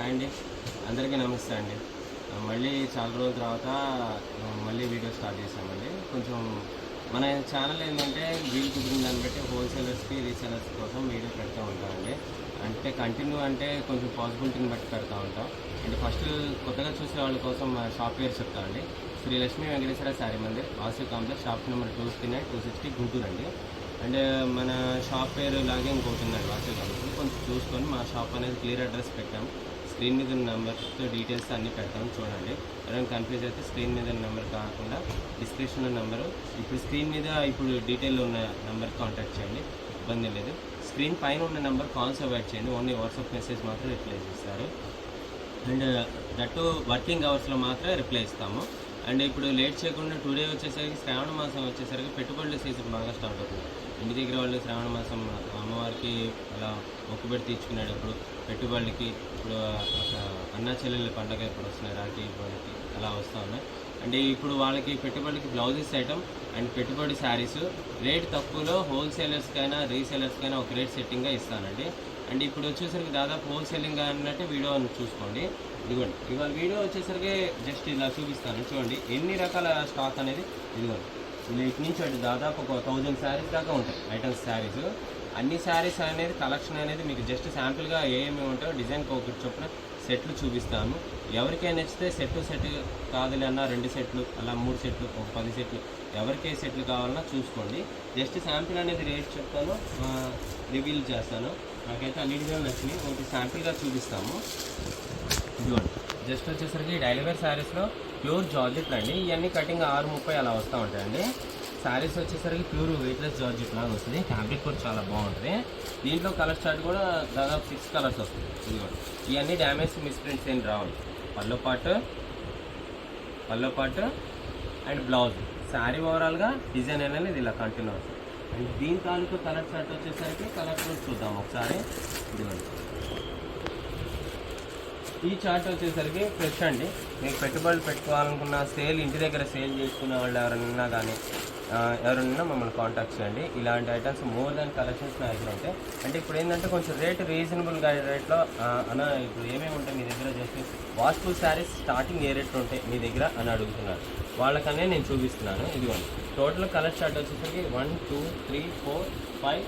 Hi అండి. అందరికీ నమస్తే అండి. మళ్ళీ చాలా రోజుల తర్వాత మళ్ళీ వీడియో స్టార్ట్ చేసామండి కొంచెం మన ఛానల్ ఏంటంటే వీలు కుదిరిన దాన్ని బట్టి హోల్సేలర్స్కి రీసేలర్స్ కోసం వీడియో పెడతా ఉంటామండి. అంటే కంటిన్యూ అంటే కొంచెం పాసిబిలిటీని బట్టి పెడతా ఉంటాం. అంటే ఫస్ట్ కొత్తగా చూసే వాళ్ళ కోసం మా షాప్ పేరు చెప్తామండి Sri Lakshmi Venkateswara Saree Mandir Vasu complex shop number two fifty nine two sixty Guntur అండి. అండ్ మన షాప్ పేరు లాగే ఇంకోటి ఉందండి వాసు కాంప్లెక్స్. కొంచెం చూసుకొని మా షాప్ అనేది క్లియర్ అడ్రస్ పెట్టాము స్క్రీన్ మీద ఉన్న నెంబర్తో డీటెయిల్స్ అన్నీ పెడతాం చూడండి. ఎవరైనా కన్ఫ్యూజ్ అయితే స్క్రీన్ మీద ఉన్న నెంబర్ కాకుండా డిస్క్రిప్షన్లో నెంబరు. ఇప్పుడు స్క్రీన్ మీద ఇప్పుడు డీటెయిల్ ఉన్న నెంబర్ కాంటాక్ట్ చేయండి. ఇబ్బంది లేదు. స్క్రీన్ పైన ఉన్న నెంబర్ కాల్స్ అవాయిడ్ చేయండి. ఓన్లీ వాట్సాప్ మెసేజ్ మాత్రం రిప్లై చేస్తారు. అండ్ దట్టు వర్కింగ్ అవర్స్లో మాత్రమే రిప్లై ఇస్తాము. అండ్ ఇప్పుడు లేట్ చేయకుండా టుడే వచ్చేసరికి శ్రావణ మాసం వచ్చేసరికి పెట్టుబడుల సీజన్ బాగా స్టార్ట్ అవుతుంది. ఇంటి దగ్గర వాళ్ళు శ్రావణ మాసం అమ్మవారికి అలా మొక్కుబెట్టి తీర్చుకునేటప్పుడు పెట్టుబడులకి ఇప్పుడు ఒక అన్నా చెల్లెళ్ళ పండగ ఇప్పుడు వస్తున్నాయి? రాఖీ పండుగకి అలా వస్తూ ఉన్నాయి. అంటే ఇప్పుడు వాళ్ళకి పెట్టుబడికి బ్లౌజెస్ ఐటమ్ అండ్ పెట్టుబడి శారీస్ రేట్ తక్కువలో హోల్సేలర్స్కైనా రీసేలర్స్కైనా ఒక రేట్ సెట్టింగ్గా ఇస్తానండి. అండ్ ఇప్పుడు వచ్చేసరికి దాదాపు హోల్సేలింగ్ అన్నట్టు వీడియో చూసుకోండి. ఇదిగోండి. ఇవాళ వీడియో వచ్చేసరికి జస్ట్ ఇలా చూపిస్తాను. చూడండి. ఎన్ని రకాల స్టాక్ అనేది ఇదిగోండి. వీటి నుంచి అంటే దాదాపు ఒక థౌజండ్ శారీస్ దాకా ఉంటాయి. ఐటమ్స్ శారీస్ అన్ని శారీస్ అనేది కలెక్షన్ అనేది మీకు జస్ట్ శాంపుల్గా ఏమేమి ఉంటాయో డిజైన్కి ఒకటి చొప్పున సెట్లు చూపిస్తాను. ఎవరికైనా నచ్చితే సెట్ సెట్ కాదులే అన్న రెండు సెట్లు అలా మూడు సెట్లు ఒక పది సెట్లు ఎవరికి ఏ సెట్లు కావాలన్నా చూసుకోండి. జస్ట్ శాంపిల్ అనేది రేట్ చెప్తాను. రివీల్ చేస్తాను. నాకైతే అన్నిటిగా నచ్చినాయి. ఒకటి శాంపిల్గా చూపిస్తాము. ఇదిగోండి. జస్ట్ వచ్చేసరికి డైలీ వేర్ శారీస్లో ప్యూర్ జార్జెట్ అండి. ఇవన్నీ కటింగ్ ఆరు ముప్పై అలా వస్తూ ఉంటాయండి. శారీస్ వచ్చేసరికి ప్యూర్ వెయిట్లెస్ జార్జెట్ లాగా వస్తుంది. ఫ్యాబ్రిక్ కూడా చాలా బాగుంటుంది. దీంట్లో కలర్ చార్ట్ కూడా దాదాపు సిక్స్ కలర్స్ వస్తుంది. ఇదిగోండి. ఇవన్నీ డ్యామేజ్ మిస్ప్రింట్స్ ఏం రావండి పల్లో పాటు పల్లో పాటు అండ్ బ్లౌజ్ శారీ ఓవరాల్గా డిజైన్ అనేది ఇలా కంటిన్యూ అవుతుంది దీని తాలూకు కలర్ చార్ట్ వచ్చేసరికి కలర్ కూడా చూద్దాం ఒకసారి. ఇదిగోండి. ఈ చార్ట్ వచ్చేసరికి ఫ్రెష్ అండి. మీకు పెట్టుబడులు పెట్టుకోవాలనుకున్న సేల్ ఇంటి దగ్గర సేల్ చేసుకునే వాళ్ళు ఎవరైనా కానీ ఎవరున్నా మమ్మల్ని కాంటాక్ట్ చేయండి. ఇలాంటి ఐటమ్స్ మోర్ దాన్ కలెక్షన్స్ నా దగ్గర ఉంటాయి అంటే ఇప్పుడు ఏంటంటే కొంచెం రేట్ రీజనబుల్గా రేట్లో అన్న ఇప్పుడు ఏమేమి ఉంటాయి మీ దగ్గర చేసి వాష్ఫుల్ శారీస్ స్టార్టింగ్ ఏ రేట్లో ఉంటాయి మీ దగ్గర అని అడుగుతున్నారు. వాళ్ళకనే నేను చూపిస్తున్నాను. ఇదిగోండి. టోటల్ కలర్ చార్ట్ వచ్చేసరికి one two three four five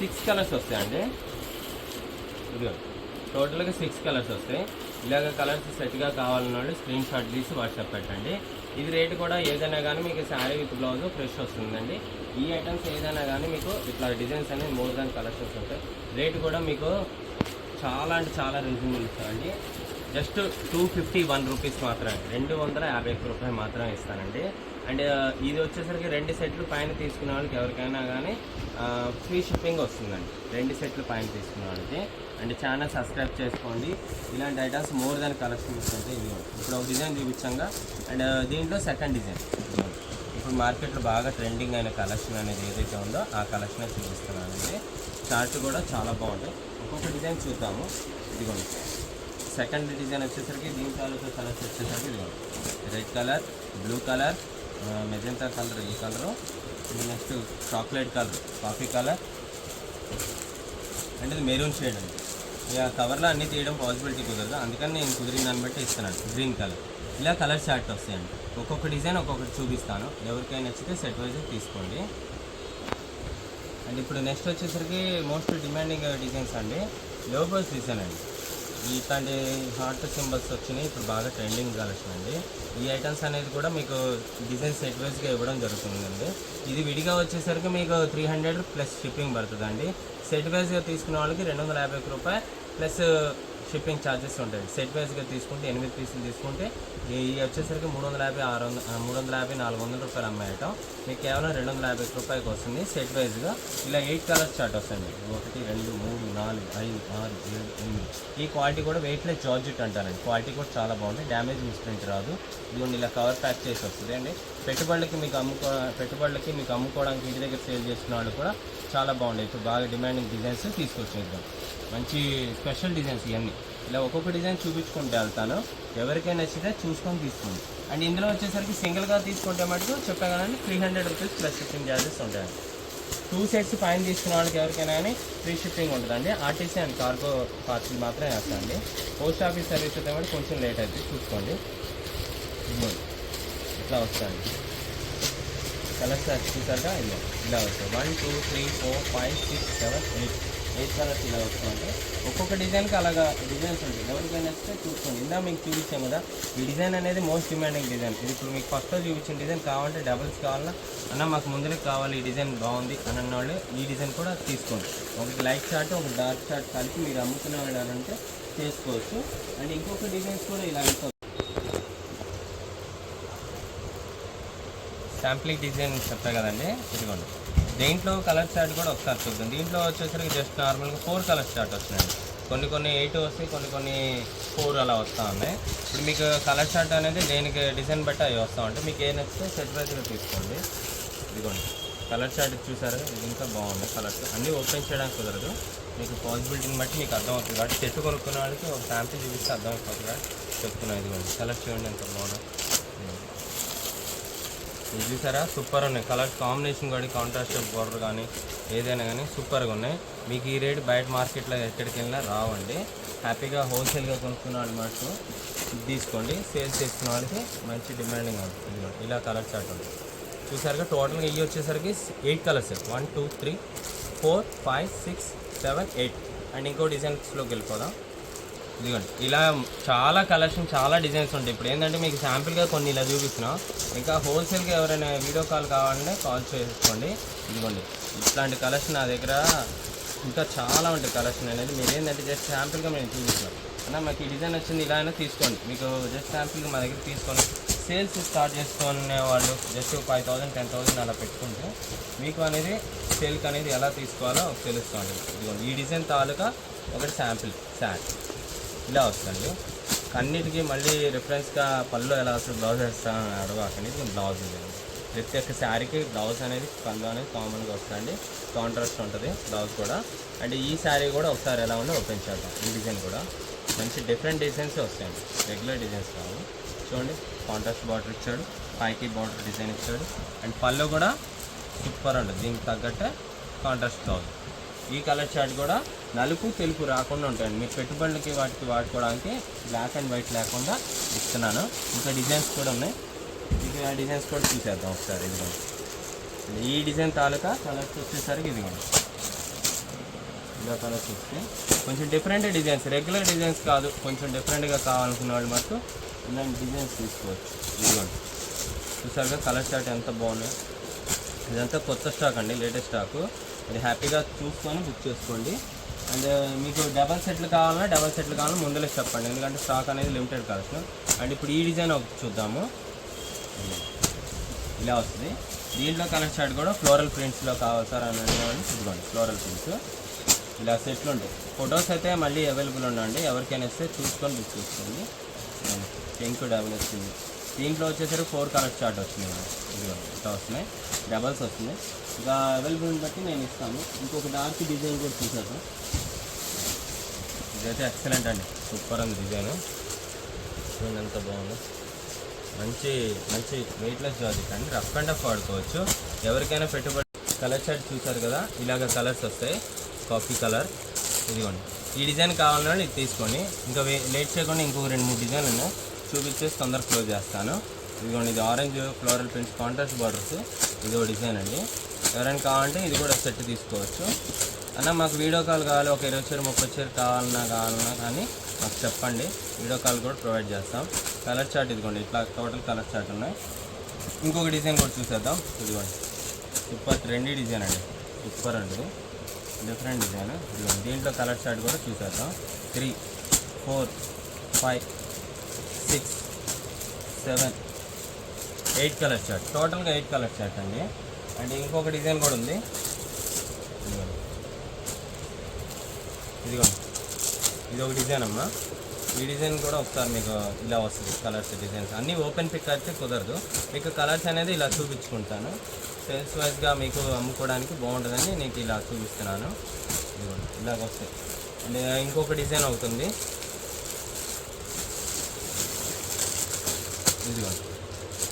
six colours వస్తాయండి. ఇదిగోండి. టోటల్గా సిక్స్ కలర్స్ వస్తాయి. ఇలాగ కలర్స్ సెట్గా కావాలన్న వాళ్ళు స్క్రీన్ షాట్ తీసి వాట్సాప్ పెట్టండి. ఇది రేట్ కూడా ఏదైనా కానీ మీకు శారీ విత్ బ్లౌజ్ ఫ్రెష్ వస్తుందండి. ఈ ఐటమ్స్ ఏదైనా కానీ మీకు ఇట్లా డిజైన్స్ అనేది మోర్ దాన్ కలర్స్ వస్తుంటాయి రేట్ కూడా మీకు చాలా అంటే చాలా రీజనబుల్ ఇస్తానండి just two fifty one rupees మాత్రమే రెండు వందల యాభై ఒక్క రూపాయలు మాత్రమే ఇస్తానండి. అండ్ uh, ఇది వచ్చేసరికి రెండు సెట్లు పైన తీసుకునే వాళ్ళకి ఎవరికైనా కానీ ఫ్రీ షిప్పింగ్ వస్తుందండి. రెండు సెట్లు పైన తీసుకునే అండ్ ఛానల్ సబ్స్క్రైబ్ చేసుకోండి. ఇలాంటి ఐటమ్స్ మోర్ దాన్ కలెక్షన్స్ ఉంటాయి ఇవి. ఇప్పుడు ఒక డిజైన్ చూపించంగా. అండ్ దీంట్లో సెకండ్ డిజైన్. ఇప్పుడు మార్కెట్లో బాగా ట్రెండింగ్ అయిన కలెక్షన్ అనేది ఏదైతే ఉందో ఆ కలెక్షన్ చూపిస్తున్నానండి. చార్ట్ కూడా చాలా బాగుంటాయి. ఒక్కొక్క డిజైన్ చూద్దాము. ఇదిగోండి. సెకండ్ డిజైన్ వచ్చేసరికి దీని తాలూకా కలర్స్ వచ్చేసరికి ఇదిగోండి. Red colour blue colour magenta colour ఈ colour. Next chocolate colour coffee colour. అంటే ఇది మెరూన్ షేడ్ అండి. ఇక కవర్లో అన్నీ తీయడం పాసిబిలిటీ కుదరదు. అందుకని నేను కుదిరిన దాన్ని బట్టి ఇస్తున్నాను గ్రీన్ కలర్. ఇలా కలర్ చార్ట్ వస్తాయండి. ఒక్కొక్క డిజైన్ ఒక్కొక్కటి చూపిస్తాను. ఎవరికైనా నచ్చితే సెట్ వైజ్ తీసుకోండి. అండ్ ఇప్పుడు నెక్స్ట్ వచ్చేసరికి మోస్ట్ డిమాండింగ్ డిజైన్స్ అండి. లోబోస్ డిజైన్ అండి. ఇట్లాంటి హార్ట్ సింబల్స్ వచ్చినాయి. ఇప్పుడు బాగా ట్రెండింగ్ కలెక్షన్ అండి. ఈ ఐటమ్స్ అనేది కూడా మీకు డిజైన్ సెట్ వైజ్గా ఇవ్వడం జరుగుతుందండి. ఇది విడిగా వచ్చేసరికి మీకు త్రీ హండ్రెడ్ ప్లస్ షిప్పింగ్ పడుతుందండి. సెట్ వైజ్గా తీసుకున్న వాళ్ళకి రెండు వందల యాభై ఒక్క రూపాయలు ప్లస్ షిప్పింగ్ ఛార్జెస్ ఉంటాయి. సెట్ వైజ్గా తీసుకుంటే ఎనిమిది పీసులు తీసుకుంటే ఇవి వచ్చేసరికి మూడు వందల యాభై ఆరు వందల మూడు వందల యాభై నాలుగు వందల రూపాయలు అమ్మాయటం. మీకు కేవలం రెండు వందల యాభై రూపాయలకి వస్తుంది సెట్ వైజ్గా ఇలా ఎయిట్ కలర్స్ చార్ట్ వస్తుంది. ఒకటి రెండు మూడు నాలుగు ఐదు ఆరు ఏడు ఎనిమిది. ఈ క్వాలిటీ కూడా వెయిట్లెస్ జార్జెట్ అంటారండి. క్వాలిటీ కూడా చాలా బాగుంది. డ్యామేజ్ మిస్ప్రింట్ రాదు. ఇదిగోండి ఇలా కవర్ ప్యాక్ చేసి వస్తుంది అండి. పెట్టుబడులకి మీకు అమ్ముకో పెట్టుబడులకి మీకు అమ్ముకోవడానికి ఇంటి దగ్గర సేల్ చేసిన వాళ్ళు కూడా చాలా బాగుంటాయి. ఇప్పుడు బాగా డిమాండింగ్ డిజైన్స్ తీసుకొచ్చేద్దాం. మంచి స్పెషల్ డిజైన్స్ ఇవన్నీ. ఇలా ఒక్కొక్క డిజైన్ చూపించుకుంటూ వెళ్తాను. ఎవరికైనా నచ్చితే చూసుకొని తీసుకోండి. అండ్ ఇందులో వచ్చేసరికి సింగిల్గా తీసుకుంటే మటుకు చెప్పగానే three hundred rupees plus shipping charges ఉంటాయి. టూ సెట్స్ పైన తీసుకున్న వాళ్ళకి ఎవరికైనా కానీ ఫ్రీ షిప్పింగ్ ఉంటుందండి. ఆర్టీసీ అండ్ కార్గో పార్సిల్ మాత్రమే వేస్తాండి పోస్ట్ ఆఫీస్ సర్వీస్ అయితే కూడా కొంచెం లేట్ అవుతుంది చూసుకోండి. ఇట్లా వస్తుంది కలర్స్ చూసాక ఇలా ఇలా వస్తాయి. One two three four five six seven eight eight colours ఇలా వస్తుంది ఒక్కొక్క డిజైన్కి అలాగా డిజైన్స్ ఉంటాయి. ఎవరికైనా వస్తే చూసుకోండి. ఇందా మీకు చూపించాం కదా ఈ డిజైన్ అనేది మోస్ట్ డిమాండింగ్ డిజైన్ ఇది ఇప్పుడు మీకు ఫస్ట్లో చూపించిన డిజైన్ కావాలంటే డబుల్స్ కావాలన్నా అన్న మాకు ముందరే కావాలి ఈ డిజైన్ బాగుంది అని అన్న వాళ్ళు ఈ డిజైన్ కూడా తీసుకోండి. ఒకటి లైట్ షార్ట్ ఒక డార్క్ షార్ట్ కలిపి మీరు అమ్ముకునే వాళ్ళు అంటే చేసుకోవచ్చు. అండ్ ఇంకొక డిజైన్స్ కూడా ఇలా శాంప్లింగ్ డిజైన్ చెప్తా కదండి. ఇదిగోండి. దీంట్లో కలర్ చార్ట్ కూడా ఒకసారి చూద్దాం. దీంట్లో వచ్చేసరికి జస్ట్ నార్మల్గా ఫోర్ కలర్ చార్ట్ వస్తున్నాయి. కొన్ని కొన్ని ఎయిట్ వస్తాయి కొన్ని కొన్ని ఫోర్ అలా వస్తూ ఉన్నాయి. ఇప్పుడు మీకు కలర్ చార్ట్ అనేది దేనికి డిజైన్ బట్టి అవి వస్తూ ఉంటాయి. మీకు ఏ నచ్చితే సెట్ వైజ్గా తీసుకోండి. ఇదిగోండి. కలర్ చార్ట్ చూసారు ఇది ఇంకా బాగుంది కలర్స్ అన్నీ ఓపెన్ చేయడానికి కుదరదు. మీకు పాసిబిలిటీని బట్టి మీకు అర్థమవుతుంది. కాబట్టి చెట్టు కొనుక్కునే వాళ్ళకి ఒక శాంపిల్ చూపిస్తే అర్థమైపోతుంది కాబట్టి చెప్తున్నాను ఇదిగోండి. కలర్ చూడండి ఎంత బాగుంది. ఇది చూసారా? సూపర్ ఉన్నాయి. కలర్ కాంబినేషన్ కానీ కాంట్రాస్ట్ బోర్డర్ కానీ ఏదైనా కానీ సూపర్గా ఉన్నాయి. మీకు ఈ రేట్ బయట మార్కెట్లో ఎక్కడికి వెళ్ళినా రావండి. హ్యాపీగా హోల్సేల్గా కొనుక్కున్న వాళ్ళు మటుకు తీసుకోండి. సేల్ చేసుకున్న వాళ్ళకి మంచి డిమాండింగ్ ఉంటుంది ఇలా కలర్ చార్ట్ ఉంది. చూసారుగా? టోటల్గా ఇవి వచ్చేసరికి eight colours one two three four five six seven eight and ఇంకో డిజైన్స్లోకి వెళ్ళిపోదాం. ఇదిగోండి. ఇలా చాలా కలెక్షన్ చాలా డిజైన్స్ ఉంటాయి. ఇప్పుడు ఏంటంటే మీకు శాంపిల్గా కొన్ని ఇలా చూపిస్తున్నా. ఇంకా హోల్సేల్గా ఎవరైనా వీడియో కాల్ కావాలంటే కాల్ చేసుకోండి. ఇదిగోండి. ఇట్లాంటి కలెక్షన్ నా దగ్గర ఇంకా చాలా ఉంటాయి కలెక్షన్ అనేది. మీరు ఏంటంటే జస్ట్ శాంపిల్గా మేము చూపిస్తున్నాం. అన్న మాకు ఈ డిజైన్ వచ్చింది ఇలా అయినా తీసుకోండి. మీకు జస్ట్ శాంపిల్గా మా దగ్గర తీసుకొని సేల్స్ స్టార్ట్ చేసుకునే వాళ్ళు just five thousand ten thousand అలా పెట్టుకుంటే మీకు అనేది సేల్కి అనేది ఎలా తీసుకోవాలో తెలుసుకోండి ఇదిగోండి. ఈ డిజైన్ తాలూకా ఒకటి శాంపిల్ శాంపిల్ ఇలా వస్తుంది అన్నిటికీ మళ్ళీ రిఫరెన్స్గా పళ్ళు ఎలా వస్తుంది బ్లౌజ్ వేస్తాను అడగకండి ఇది బ్లౌజ్ ప్రతి ఒక్క శారీకి బ్లౌజ్ అనేది పళ్ళు అనేది కామన్గా వస్తుంది కాంట్రాస్ట్ ఉంటుంది బ్లౌజ్ కూడా. అండ్ ఈ శారీ కూడా ఒకసారి ఎలా ఉందో ఓపెన్ చేద్దాం. ఈ డిజైన్ కూడా. మంచి డిఫరెంట్ డిజైన్స్ వస్తాయండి. రెగ్యులర్ డిజైన్స్ కావు చూడండి కాంట్రాస్ట్ బార్డర్ ఇచ్చాడు పైకి బార్డర్ డిజైన్ ఇచ్చాడు. అండ్ పళ్ళు కూడా సూపర్ ఉంటుంది దీనికి తగ్గట్టే కాంట్రాస్ట్ బ్లౌజ్ ఈ కలర్ చార్ట్ కూడా నలుపు తెలుపు రాకుండా ఉంటాయండి. మీరు పెట్టుబడులకి వాటికి వాడుకోవడానికి బ్లాక్ అండ్ వైట్ లేకుండా ఇస్తున్నాను. ఇంకా డిజైన్స్ కూడా ఉన్నాయి. ఇది ఆ డిజైన్స్ కూడా చూసేద్దాం ఒకసారి ఇదిగోండి. ఈ డిజైన్ తాలూకా కలర్స్ వచ్చేసరికి ఇదిగోండి. ఇలా కలర్స్ వస్తే కొంచెం డిఫరెంట్ డిజైన్స్ రెగ్యులర్ డిజైన్స్ కాదు కొంచెం డిఫరెంట్గా కావాలనుకున్న వాళ్ళు మటుకు ఇలాంటి డిజైన్స్ తీసుకోవచ్చు. ఇదిగోండి. చూసారుగా కలర్ చార్ట్ ఎంత బాగున్నాయి ఇదంతా కొత్త స్టాక్ అండి లేటెస్ట్ స్టాకు. అది హ్యాపీగా చూసుకొని బుక్ చేసుకోండి. అండ్ uh, మీకు డబల్ సెట్లు కావాలన్నా డబల్ సెట్లు కావాలన్నా ముందలే చెప్పండి. ఎందుకంటే స్టాక్ అనేది లిమిటెడ్ కావచ్చు అండ్ ఇప్పుడు ఈ డిజైన్ ఒకటి చూద్దాము. ఇలా వస్తుంది. దీంట్లో కలర్ షర్ట్ కూడా ఫ్లోరల్ ప్రింట్స్లో కావాలి సార్ అని అడిగామని ఇదిగోండి ఫ్లోరల్ ప్రింట్స్ ఇలా సెట్లు ఉంటాయి. ఫొటోస్ అయితే మళ్ళీ అవైలబుల్ ఉండండి. ఎవరికైనా వస్తే చూసుకొని బుక్ చేసుకోండి థ్యాంక్ యూ డబుల్ వచ్చింది దీంట్లో వచ్చేసరికి ఫోర్ కలర్ చార్ట్ వచ్చింది ఇదిగోండి ఇట్లా వస్తున్నాయి. డబల్స్ వస్తున్నాయి. ఇంకా అవైలబుల్ని బట్టి నేను ఇస్తాను. ఇంకొక డార్క్ డిజైన్ కూడా చూసాను ఇదైతే ఎక్సలెంట్ అండి. సూపర్ ఉంది డిజైన్ చూడండి ఎంత బాగుంది. మంచి మంచి వెయిట్లెస్ జాకెట్ అండి. రఫ్ అండ్ రఫ్ వాడుకోవచ్చు. ఎవరికైనా పెట్టుబడి కలర్ షర్ట్ చూసారు కదా ఇలాగ కలర్స్ వస్తాయి. కాఫీ కలర్ ఇదిగోండి. ఈ డిజైన్ కావాలన్నా ఇది తీసుకోండి ఇంకా లేట్ చేయకుండా ఇంకొక రెండు మూడు డిజైన్లు ఉన్నాయి. చూపించేసి తొందరగా క్లోజ్ చేస్తాను. ఇదిగోండి ఇది orange floral prints contrast borders ఇది ఒక డిజైన్ అండి. ఎవరైనా కావాలంటే ఇది కూడా సెట్ తీసుకోవచ్చు. అన్న మాకు వీడియో కాల్ కావాలి. ఒక ఇరవై చీర ముప్పై చీర కావాలన్నా కావాలన్నా కానీ మాకు చెప్పండి. వీడియో కాల్ కూడా ప్రొవైడ్ చేస్తాం. కలర్ చార్ట్ ఇదిగోండి ఇట్లా టోటల్ కలర్ చార్ట్ ఉన్నాయి. ఇంకొక డిజైన్ కూడా చూసేద్దాం. ఇదిగోండి. సూపర్ ట్రెండీ డిజైన్ అండి. సూపర్ అండి. డిఫరెంట్ డిజైన్ ఇదిగోండి దీంట్లో కలర్ చార్ట్ కూడా చూసేద్దాం. Three four five six seven eight colour shade టోటల్గా ఎయిట్ కలర్ షర్ట్ అండి. అండ్ ఇంకొక డిజైన్ కూడా ఉంది. ఇదిగో ఇది ఒక డిజైన్ అమ్మా. ఈ డిజైన్ కూడా ఒకసారి మీకు ఇలా వస్తుంది కలర్స్ డిజైన్స్ అన్నీ ఓపెన్ పిక్ అయితే కుదరదు. మీకు కలర్స్ అనేది ఇలా చూపించుకుంటాను. సేల్స్ వైజ్గా మీకు అమ్ముకోవడానికి బాగుంటుందని నీకు ఇలా చూపిస్తున్నాను. ఇదిగో ఇలాగ వస్తాయి. అండ్ uh, ఇంకొక డిజైన్ అవుతుంది ఇదిగోండి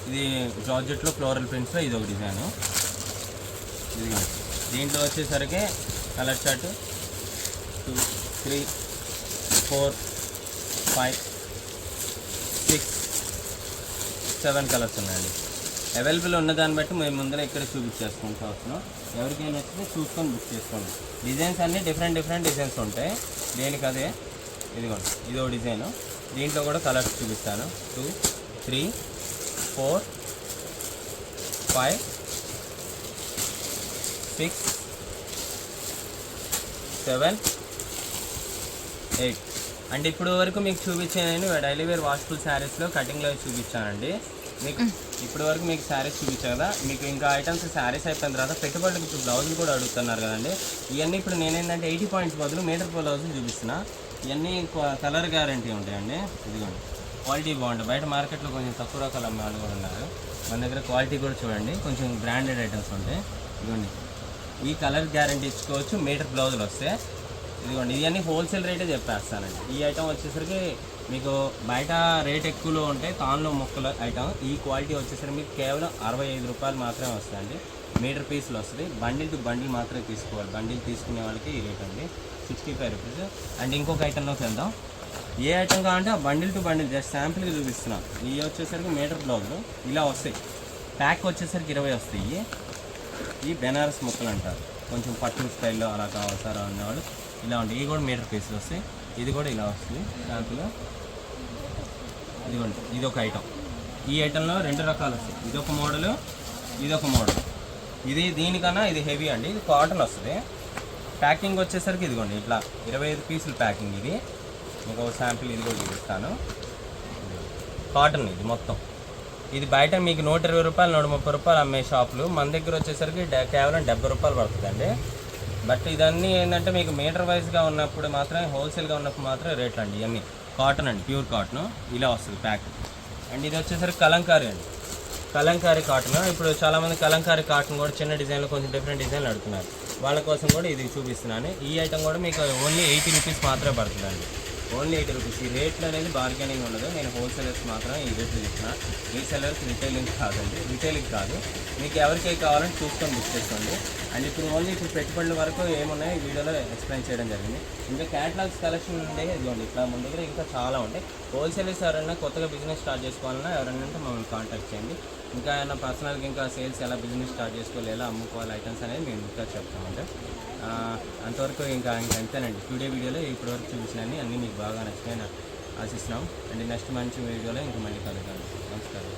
ఇది జార్జెట్లో ఫ్లోరల్ ప్రింట్స్లో ఇది ఒక డిజైన్. ఇదిగోండి దీంట్లో వచ్చేసరికి colour shade two three four five six seven colours ఉన్నాయండి. అవైలబుల్ ఉన్న దాన్ని బట్టి మేము ముందర ఇక్కడ చూపించేసుకుంటూ వస్తున్నాం ఎవరికైనా నచ్చితే చూసుకొని బుక్ చేసుకోండి. డిజైన్స్ అన్నీ డిఫరెంట్ డిఫరెంట్ డిజైన్స్ ఉంటాయి. దేనికి అదే? ఇదిగోండి. ఇదో డిజైను. దీంట్లో కూడా కలర్స్ చూపిస్తాను. Two three four five six seven eight. And ఇప్పుడు వరకు మీకు చూపించాను నేను డైలీ వేర్ వాష్ఫుల్ శారీస్లో కటింగ్లో చూపించానండి. మీకు ఇప్పుడు వరకు మీకు శారీస్ చూపించా కదా మీకు ఇంకా ఐటమ్స్ శారీస్ అయిపోయిన తర్వాత పెట్టుబడులకు ఇప్పుడు బ్లౌజులు కూడా అడుగుతున్నారు కదండి. ఇవన్నీ ఇప్పుడు నేనేంటంటే ఎయిటీ పాయింట్స్ బదులు మీటర్ బ్లౌజులు చూపిస్తున్నా. ఇవన్నీ కలర్ గ్యారంటీ ఉంటాయండి. ఇదిగోండి. క్వాలిటీ బాగుంటుంది. బయట మార్కెట్లో కొంచెం తక్కువ రకాల అమ్మాయిలు కూడా ఉన్నారు. మన దగ్గర క్వాలిటీ కూడా చూడండి. కొంచెం బ్రాండెడ్ ఐటమ్స్ ఉంటాయి. ఇదిగోండి. ఈ కలర్ గ్యారంటీ ఇచ్చుకోవచ్చు. మీటర్ బ్లౌజులు వస్తే. ఇదిగోండి. ఇవన్నీ హోల్సేల్ రేటే చెప్పేస్తానండి. ఈ ఐటమ్ వచ్చేసరికి మీకు బయట రేట్ ఎక్కువలో ఉంటే తాన్లో మొక్కల ఐటమ్. ఈ క్వాలిటీ వచ్చేసరికి మీకు కేవలం అరవై ఐదు రూపాయలు మాత్రమే వస్తాయండి. మీటర్ పీసులు వస్తుంది బండిల్ టు బండిల్ మాత్రమే తీసుకోవాలి. బండిల్ తీసుకునే వాళ్ళకి ఈ రేట్ అండి. Sixty five rupees. అండ్ ఇంకొక ఐటెంలోకి వెళ్దాం. ఏ ఐటమ్ కావాలంటే ఆ బండిల్ టు బండిల్ జస్ట్ శాంపుల్కి చూపిస్తున్నాం. ఇవి వచ్చేసరికి మీటర్ బ్లౌజులు ఇలా వస్తాయి. ప్యాక్ వచ్చేసరికి ఇరవై వస్తాయి. ఈ బెనారస్ ముక్కలు అంటారు. కొంచెం పట్టు స్టైల్లో అలా కావాల్సారా అనేవాళ్ళు. ఇలా ఉంటాయి. ఇవి కూడా మీటర్ పీసులు వస్తాయి. ఇది కూడా ఇలా వస్తుంది. దాంట్లో ఇదిగోండి. ఇది ఒక ఐటమ్ ఈ ఐటెంలో రెండు రకాలు వస్తాయి. ఇది ఒక మోడల్ ఇది ఒక మోడల్ ఇది దీనికన్నా ఇది హెవీ అండి. ఇది కాటన్ వస్తుంది. ప్యాకింగ్ వచ్చేసరికి ఇదిగోండి. ఇట్లా ఇరవై ఐదు పీసులు ప్యాకింగ్ ఇది. మీకు ఒక శాంపిల్ ఇది కూడా చూపిస్తాను. కాటన్ ఇది మొత్తం. ఇది బయట మీకు నూట ఇరవై రూపాయలు నూట ముప్పై రూపాయలు అమ్మే షాపులు. మన దగ్గర వచ్చేసరికి కేవలం డెబ్బై రూపాయలు పడుతుందండి. బట్ ఇదన్నీ ఏంటంటే మీకు మీటర్ వైజ్గా ఉన్నప్పుడు మాత్రమే హోల్సేల్గా ఉన్నప్పుడు మాత్రమే రేట్లు అండి ఇవన్నీ. కాటన్ అండి ప్యూర్ కాటన్. ఇలా వస్తుంది ప్యాక్. అండ్ ఇది వచ్చేసరికి కలంకారీ అండి. కలంకారీ కాటన్. ఇప్పుడు చాలామంది కలంకారీ కాటన్ కూడా చిన్న డిజైన్లో కొంచెం డిఫరెంట్ డిజైన్లు అడుగుతున్నారు. వాళ్ళ కోసం కూడా ఇది చూపిస్తున్నాను. ఈ ఐటమ్ కూడా మీకు ఓన్లీ ఎయిటీ రూపీస్ మాత్రమే పడుతుందండి. Only eighty rupees. ఈ రేట్లు అనేది బార్గెనింగ్ ఉండదు. నేను హోల్సేలర్స్ మాత్రం ఈ రేట్లు చెప్తున్నా. రీసెలర్స్ రిటైలింగ్ కాదండి. రిటైలింగ్ కాదు. మీకు ఎవరికి కావాలని చూసుకొని బుక్ చేసుకోండి. అండ్ ఇప్పుడు ఓన్లీ ఇప్పుడు పెట్టుబడుల వరకు ఏమున్నాయో? వీడియోలో ఎక్స్ప్లెయిన్ చేయడం జరిగింది. ఇంకా క్యాటలాగ్స్ కలెక్షన్ ఉండే ఇదిగోండి ఇట్లా మన దగ్గర ఇంకా చాలా ఉంటాయి హోల్సేలర్స్ ఎవరైనా కొత్తగా బిజినెస్ స్టార్ట్ చేసుకోవాలన్నా ఎవరైనా ఉంటే మమ్మల్ని కాంటాక్ట్ చేయండి. ఇంకా ఏమైనా పర్సనల్గా ఇంకా సేల్స్ ఎలా బిజినెస్ స్టార్ట్ చేసుకోవాలి ఎలా అమ్ముకోవాలి ఐటమ్స్ అనేది మేము ఇంకా చెప్తామంటే అంతవరకు ఇంకా ఇంకా అంతేనండి. టుడే వీడియోలో ఇప్పటివరకు చూపించినవి అన్నీ మీకు బాగా నచ్చినాయి ఆశిస్తున్నాం అండ్ నెక్స్ట్ మంచి వీడియోలో ఇంకా మళ్ళీ కలుగుతాను నమస్కారం.